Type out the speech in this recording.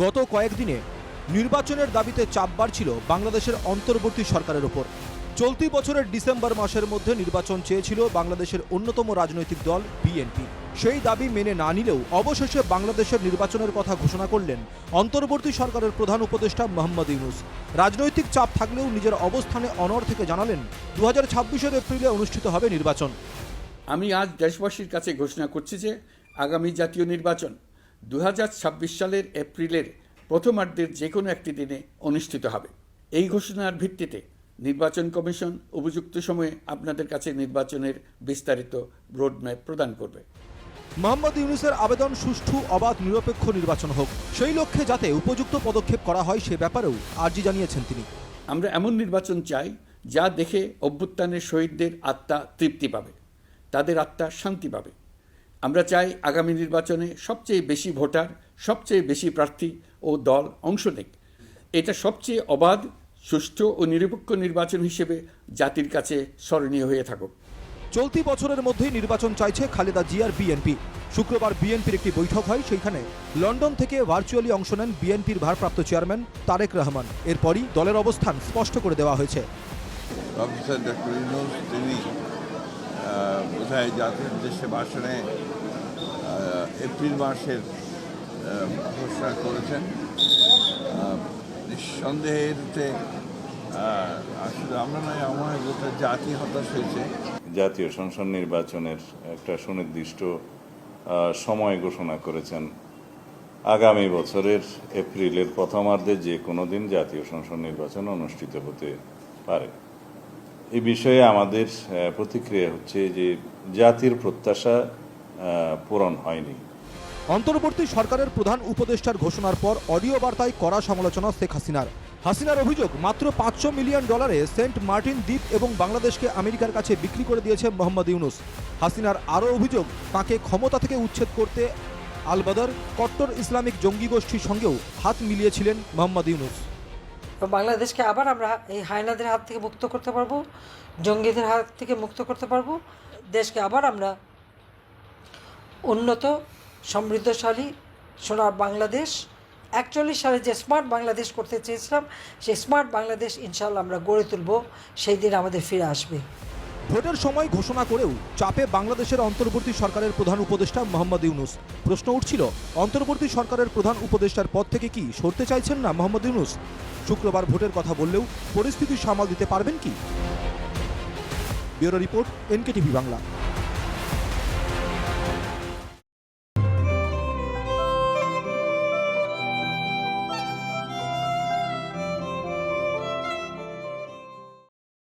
গত কয়েকদিনে নির্বাচনের দাবিতে চাপ বাড়ছিল বাংলাদেশের অন্তর্বর্তী সরকারের ওপর। চলতি বছরের ডিসেম্বর মাসের মধ্যে নির্বাচন চেয়েছিল বাংলাদেশের অন্যতম রাজনৈতিক দল বিএনপি। সেই দাবি মেনে না নিলেও অবশেষে বাংলাদেশের নির্বাচনের কথা ঘোষণা করলেন অন্তর্বর্তী সরকারের প্রধান উপদেষ্টা মোহাম্মদ ইউনুস। রাজনৈতিক চাপ থাকলেও নিজের অবস্থানে অনর থেকে জানালেন দু হাজার এপ্রিলে অনুষ্ঠিত হবে নির্বাচন। আমি আজ দেশবাসীর কাছে ঘোষণা করছি যে আগামী জাতীয় নির্বাচন দু হাজার ছাব্বিশ সালের এপ্রিলের প্রথমার্ধের যে কোনো একটি দিনে অনুষ্ঠিত হবে। এই ঘোষণার ভিত্তিতে নির্বাচন কমিশন উপযুক্ত সময়ে আপনাদের কাছে নির্বাচনের বিস্তারিত রোডম্যাপ প্রদান করবে। মোহাম্মদ ইউনুসের আবেদন সুষ্ঠু অবাধ নিরপেক্ষ নির্বাচন হোক। সেই লক্ষ্যে যাতে উপযুক্ত পদক্ষেপ করা হয় সে ব্যাপারেও আর্জি জানিয়েছেন তিনি। আমরা এমন নির্বাচন চাই যা দেখে অভ্যুত্থানের শহীদদের আত্মা তৃপ্তি পাবে তাদের আত্মা শান্তি পাবে। আমরা চাই আগামী নির্বাচনে সবচেয়ে বেশি ভোটার সবচেয়ে বেশি প্রার্থী ও দল অংশ নেক। এটা সবচেয়ে অবাধ সুষ্ঠু ও নিরপেক্ষ নির্বাচন হিসেবে জাতির কাছে স্মরণীয় হয়ে থাকুক। চলতি বছরের মধ্যেই নির্বাচন চাইছে খালেদা জিয়ার বিএনপি। শুক্রবার বিএনপির একটি বৈঠক হয় সেইখানে লন্ডন থেকে ভার্চুয়ালি অংশ নেন বিএনপির ভারপ্রাপ্ত চেয়ারম্যান তারেক রহমান। এরপরই দলের অবস্থান স্পষ্ট করে দেওয়া হয়েছে। বোধহয় জাতির উদ্দেশ্যে ভাষণে এপ্রিল মাসের ঘোষণা করেছেন। নিঃসন্দেহে এতে আসলে আমরা নয়, আমার গোটা জাতি হতাশ হয়েছে। জাতীয় সংসদ নির্বাচনের একটা সুনির্দিষ্ট সময় ঘোষণা করেছেন। আগামী বছরের এপ্রিলের প্রথমার্ধে যে কোনো দিন জাতীয় সংসদ নির্বাচন অনুষ্ঠিত হতে পারে। এই বিষয়ে আমাদের প্রতিক্রিয়া হচ্ছে যে জাতির প্রত্যাশা পূরণ হয়নি। অন্তর্বর্তী সরকারের প্রধান উপদেষ্টার ঘোষণার পর অডিও বার্তায় কড়া সমালোচনা শেখ হাসিনার। হাসিনার অভিযোগ, মাত্র পাঁচশো মিলিয়ন ডলারে সেন্ট মার্টিন দ্বীপ এবং বাংলাদেশকে আমেরিকার কাছে বিক্রি করে দিয়েছে মোহাম্মদ ইউনুস। হাসিনার আরও অভিযোগ, তাকে ক্ষমতা থেকে উচ্ছেদ করতে আলবদর কট্টর ইসলামিক জঙ্গি গোষ্ঠীর সঙ্গেও হাত মিলিয়েছিলেন মোহাম্মদ ইউনুস। বাংলাদেশকে আবার আমরা এই হায়নাদের হাত থেকে মুক্ত করতে পারব, জঙ্গিদের হাত থেকে মুক্ত করতে পারব। দেশকে আবার আমরা উন্নত, সমৃদ্ধশালী সোনার বাংলাদেশ, একচল্লিশ সালে যে স্মার্ট বাংলাদেশ করতে চেয়েছিলাম, সেই স্মার্ট বাংলাদেশ ইনশাল্লাহ আমরা গড়ে তুলব, সেই দিন আমাদের ফিরে আসবে। ভোটের সময় ঘোষণা করেও চাপে বাংলাদেশের অন্তর্বর্তী সরকারের প্রধান উপদেষ্টা মোহাম্মদ ইউনুস। প্রশ্ন উঠছিল, অন্তর্বর্তী সরকারের প্রধান উপদেষ্টার পদ থেকে কি সরতে চাইছেন না মোহাম্মদ ইউনুস? শুক্রবার ভোটের কথা বললেও পরিস্থিতি সামাল দিতে পারবেন কি? Bureau report, NKTV Bangla.